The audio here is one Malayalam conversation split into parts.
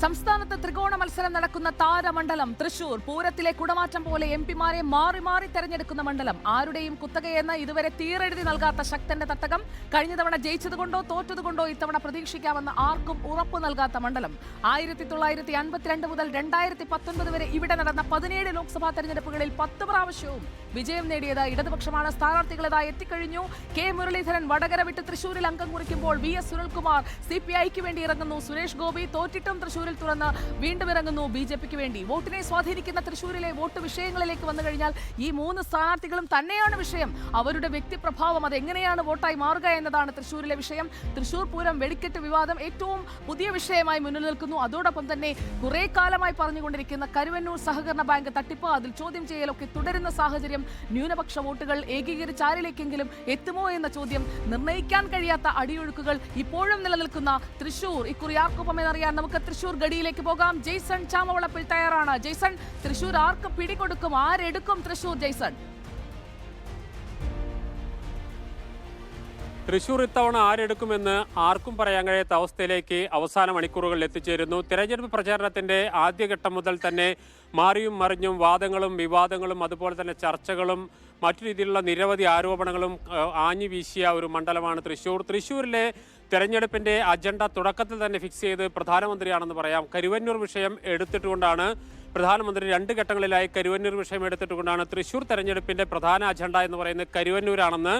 സംസ്ഥാനത്ത് ത്രികോണ മത്സരം നടക്കുന്ന താരമണ്ഡലം തൃശൂർ. പൂരത്തിലെ കുടമാറ്റം പോലെ എം പിമാരെ മാറി മാറി തെരഞ്ഞെടുക്കുന്ന മണ്ഡലം. ആരുടെയും കുത്തകയെന്ന് ഇതുവരെ തീരെഴുതി നൽകാത്ത ശക്തന്റെ തട്ടകം. കഴിഞ്ഞ തവണ ജയിച്ചതുകൊണ്ടോ തോറ്റതുകൊണ്ടോ ഇത്തവണ പ്രതീക്ഷിക്കാമെന്ന് ആർക്കും ഉറപ്പ് നൽകാത്ത മണ്ഡലം. ആയിരത്തി തൊള്ളായിരത്തി അൻപത്തിരണ്ട് മുതൽ രണ്ടായിരത്തി പത്തൊൻപത് വരെ ഇവിടെ നടന്ന പതിനേഴ് ലോക്സഭാ തെരഞ്ഞെടുപ്പുകളിൽ പത്ത് പ്രാവശ്യവും വിജയം നേടിയത് ഇടതുപക്ഷമാണ് സ്ഥാനാർത്ഥികളതായി എത്തിക്കഴിഞ്ഞു. കെ മുരളീധരൻ വടകര വിട്ട് തൃശൂരിൽ അംഗം കുറിക്കുമ്പോൾ V S Sunilkumar C P ഐക്ക് വേണ്ടി ഇറങ്ങുന്നു. സുരേഷ് ഗോപി തോറ്റിട്ടും തൃശൂരിൽ തുറന്ന് വീണ്ടും ഇറങ്ങുന്നു ബി ജെ പിക്ക് വേണ്ടി. വോട്ടിനെ സ്വാധീനിക്കുന്ന തൃശൂരിലെ വോട്ട് വിഷയങ്ങളിലേക്ക് വന്നു കഴിഞ്ഞാൽ ഈ മൂന്ന് സ്ഥാനാർത്ഥികളും തന്നെയാണ് വിഷയം. അവരുടെ വ്യക്തിപ്രഭാവം അത് എങ്ങനെയാണ് വോട്ടായി മാറുക എന്നതാണ് തൃശൂരിലെ വിഷയം. തൃശൂർ പൂരം വെടിക്കെട്ട് വിവാദം ഏറ്റവും പുതിയ വിഷയമായി മുന്നിൽ നിൽക്കുന്നു. അതോടൊപ്പം തന്നെ കുറെ കാലമായി പറഞ്ഞുകൊണ്ടിരിക്കുന്ന കരുവന്നൂർ സഹകരണ ബാങ്ക് തട്ടിപ്പ് അതിൽ ചോദ്യം ചെയ്യലൊക്കെ തുടരുന്ന സാഹചര്യം ന്യൂനപക്ഷ വോട്ടുകൾ ഏകീകരിച്ച് ആരിലേക്കെങ്കിലും എത്തുമോ എന്ന ചോദ്യം നിർണയിക്കാൻ കഴിയാത്ത അടിയൊഴുക്കുകൾ ഇപ്പോഴും നിലനിൽക്കുന്ന തൃശൂർ. ഇക്കുറി ആർക്കൊപ്പം എന്നറിയാൻ നമുക്ക് തൃശൂർ ഗഡിയിലേക്ക് പോകാം. ജെയ്സൺ ചാമവളപ്പിൽ തയ്യാറാണ്. ജെയ്സൺ തൃശൂർ ആർക്ക് പിടികൊടുക്കും? ആരെടുക്കും തൃശൂർ ജെയ്സൺ? തൃശൂർ ഇത്തവണ ആരെടുക്കുമെന്ന് ആർക്കും പറയാൻ കഴിയാത്ത അവസ്ഥയിലേക്ക് അവസാന മണിക്കൂറുകളിൽ എത്തിച്ചേരുന്നു. തെരഞ്ഞെടുപ്പ് പ്രചാരണത്തിന്റെ ആദ്യഘട്ടം മുതൽ തന്നെ മാറിയും മറിഞ്ഞും വാദങ്ങളും വിവാദങ്ങളും അതുപോലെ തന്നെ ചർച്ചകളും മറ്റു രീതിയിലുള്ള നിരവധി ആരോപണങ്ങളും ആഞ്ഞു വീശിയ ഒരു മണ്ഡലമാണ് തൃശൂർ. തൃശൂരിലെ തെരഞ്ഞെടുപ്പിന്റെ അജണ്ട തുടക്കത്തിൽ തന്നെ ഫിക്സ് ചെയ്ത് പ്രധാനമന്ത്രിയാണെന്ന് പറയാം. കരുവന്നൂർ വിഷയം എടുത്തിട്ടുകൊണ്ടാണ് പ്രധാനമന്ത്രി രണ്ട് ഘട്ടങ്ങളിലായി കരുവന്നൂർ വിഷയം എടുത്തിട്ടുകൊണ്ടാണ് തൃശൂർ തെരഞ്ഞെടുപ്പിന്റെ പ്രധാന അജണ്ട എന്ന് പറയുന്നത് കരുവന്നൂരാണെന്ന്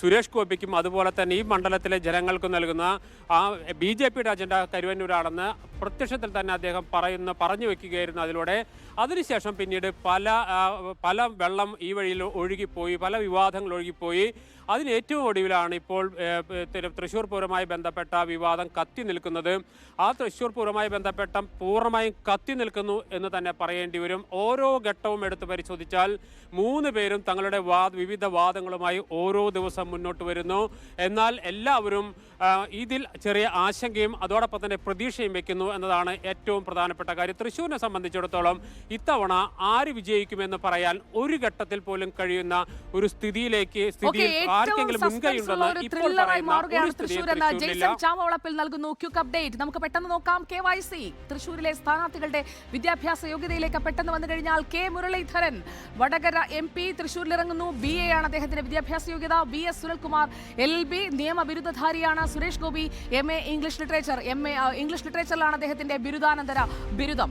സുരേഷ് ഗോപിക്കും അതുപോലെ തന്നെ ഈ മണ്ഡലത്തിലെ ജനങ്ങൾക്കും നൽകുന്ന ആ ബി ജെ പിയുടെ അജണ്ട കരുവന്നൂരാണെന്ന് പ്രത്യക്ഷത്തിൽ തന്നെ അദ്ദേഹം പറയുന്ന പറഞ്ഞു വെക്കുകയായിരുന്നു അതിലൂടെ. അതിനുശേഷം പിന്നീട് പല പല വെള്ളം ഈ വഴിയിൽ ഒഴുകിപ്പോയി പല വിവാദങ്ങൾ ഒഴുകിപ്പോയി. അതിന് ഏറ്റവും ഒടുവിലാണ് ഇപ്പോൾ പൂരമായി തൃശ്ശൂർ പൂരവുമായി ബന്ധപ്പെട്ട വിവാദം കത്തി നിൽക്കുന്നത്. ആ തൃശ്ശൂർ പൂരമായി ബന്ധപ്പെട്ട പൂർണമായും കത്തി നിൽക്കുന്നു എന്ന് തന്നെ പറയേണ്ടി വരും. ഓരോ ഘട്ടവും എടുത്ത് പരിശോധിച്ചാൽ മൂന്ന് പേരും തങ്ങളുടെ വാ വിവിധ വാദങ്ങളുമായി ഓരോ ദിവസം മുന്നോട്ട് വരുന്നു. എന്നാൽ എല്ലാവരും ഇതിൽ ചെറിയ ആശങ്കയും അതോടൊപ്പം തന്നെ പ്രതീക്ഷയും വെക്കുന്നു എന്നതാണ് ഏറ്റവും പ്രധാനപ്പെട്ട കാര്യം. തൃശ്ശൂരിനെ സംബന്ധിച്ചിടത്തോളം ഇത്തവണ ആര് വിജയിക്കുമെന്ന് പറയാൻ ഒരു ഘട്ടത്തിൽ പോലും കഴിയുന്ന ഒരു സ്ഥിതിയിലേക്ക് സ്ഥിതി സ്ഥിതിയിൽ ആർക്കെങ്കിലും മുൻകൈയുണ്ടെന്ന് ഇപ്പോൾ പറയുന്ന നമുക്ക് പെട്ടെന്ന് നോക്കാം. കെ വൈ സി തൃശ്ശൂരിലെ സ്ഥാനാർത്ഥികളുടെ വിദ്യാഭ്യാസ യോഗ്യതയിലേക്ക് പെട്ടെന്ന് വന്നു കഴിഞ്ഞാൽ K Muraleedharan Vadakara M P തൃശൂരിലിറങ്ങുന്നു. B A ആണ് അദ്ദേഹത്തിന്റെ വിദ്യാഭ്യാസ യോഗ്യത. V S Sunilkumar L B നിയമ ബിരുദധാരിയാണ് Suresh Gopi. M A English literature M A English ലിറ്ററേച്ചറിലാണ് അദ്ദേഹത്തിന്റെ ബിരുദാനന്തര ബിരുദം.